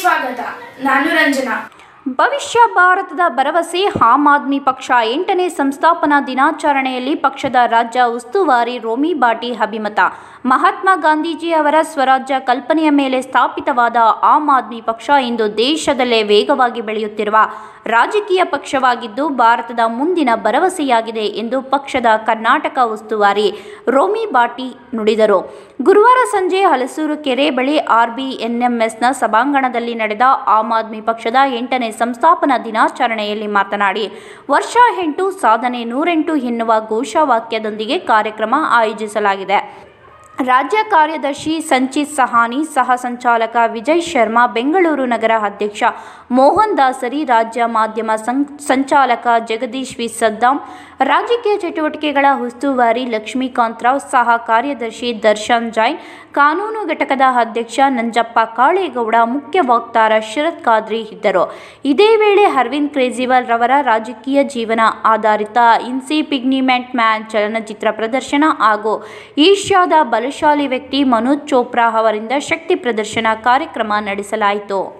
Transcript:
ಸ್ವಾಗತ ನಾನು ರಂಜನಾ ಭವಿಷ್ಯ ಭಾರತದ ಭರವಸೆ, ಆಮ್ ಆದ್ಮಿ ಪಕ್ಷ ಎಂಟನೇ ಸಂಸ್ಥಾಪನಾ ದಿನಾಚರಣೆಯಲ್ಲಿ ಪಕ್ಷದ ರಾಜ್ಯ ಉಸ್ತುವಾರಿ ರೋಮಿ ಬಾಟಿ ಅಭಿಮತ. ಮಹಾತ್ಮ ಗಾಂಧೀಜಿ ಅವರ ಸ್ವರಾಜ್ಯ ಕಲ್ಪನೆಯ ಮೇಲೆ ಸ್ಥಾಪಿತವಾದ ಆಮ್ ಆದ್ಮಿ ಪಕ್ಷ ಇಂದು ದೇಶದಲ್ಲೇ ವೇಗವಾಗಿ ಬೆಳೆಯುತ್ತಿರುವ ರಾಜಕೀಯ ಪಕ್ಷವಾಗಿದ್ದು ಭಾರತದ ಮುಂದಿನ ಭರವಸೆಯಾಗಿದೆ ಎಂದು ಪಕ್ಷದ ಕರ್ನಾಟಕ ಉಸ್ತುವಾರಿ ರೋಮಿ ಬಾಟಿ ನುಡಿದರು. ಗುರುವಾರ ಸಂಜೆ ಹಲಸೂರು ಕೆರೆ ಬಳಿ ಆರ್ಬಿಎನ್ಎಂಎಸ್ನ ಸಭಾಂಗಣದಲ್ಲಿ ನಡೆದ ಆಮ್ ಆದ್ಮಿ ಪಕ್ಷದ ಎಂಟನೇ ಸಂಸ್ಥಾಪನಾ ದಿನಾಚರಣೆಯಲ್ಲಿ ಮಾತನಾಡಿ, ವರ್ಷ ಎಂಟು, ಸಾಧನೆ ನೂರೆಂಟು ಎನ್ನುವ ಘೋಷವಾಕ್ಯದೊಂದಿಗೆ ಕಾರ್ಯಕ್ರಮ ಆಯೋಜಿಸಲಾಗಿದೆ. ರಾಜ್ಯ ಕಾರ್ಯದರ್ಶಿ ಸಂಚಿತ್ ಸಹಾನಿ, ಸಹ ಸಂಚಾಲಕ ವಿಜಯ್ ಶರ್ಮಾ, ಬೆಂಗಳೂರು ನಗರ ಅಧ್ಯಕ್ಷ ಮೋಹನ್ ದಾಸರಿ, ರಾಜ್ಯ ಮಾಧ್ಯಮ ಸಂಚಾಲಕ ಜಗದೀಶ್ ವಿ. ಸದ್ದಾಂ ರಾಜಕೀಯ ಚಟುವಟಿಕೆಗಳ ಉಸ್ತುವಾರಿ ಲಕ್ಷ್ಮೀಕಾಂತ್ ರಾವ್ ಸಹ ಕಾರ್ಯದರ್ಶಿ ದರ್ಶನ್ ಜೈನ್, ಕಾನೂನು ಘಟಕದ ಅಧ್ಯಕ್ಷ ನಂಜಪ್ಪ ಕಾಳೇಗೌಡ, ಮುಖ್ಯ ವಕ್ತಾರ ಶರತ್ ಖಾದ್ರಿ ಇದ್ದರು. ಇದೇ ವೇಳೆ ಅರವಿಂದ್ ಕೇಜ್ರಿವಾಲ್ ರವರ ರಾಜಕೀಯ ಜೀವನ ಆಧಾರಿತ ಇನ್ಸಿ ಪಿಗ್ನಿಮೆಂಟ್ ಮ್ಯಾನ್ ಚಲನಚಿತ್ರ ಪ್ರದರ್ಶನ ಹಾಗೂ ಏಷ್ಯಾದ ಬಲಶಾಲಿ ವ್ಯಕ್ತಿ ಮನೋಜ್ ಚೋಪ್ರಾ ಅವರಿಂದ ಶಕ್ತಿ ಪ್ರದರ್ಶನ ಕಾರ್ಯಕ್ರಮ ನಡೆಸಲಾಯಿತು.